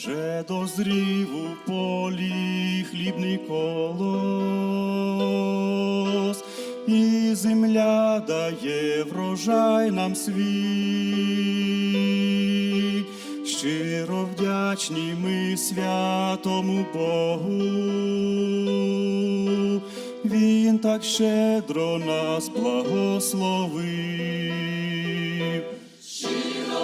Вже дозрів у полі хлібний колос, і земля дає врожай нам свій. Щиро вдячні ми святому Богу. Він так щедро нас благословив. Щиро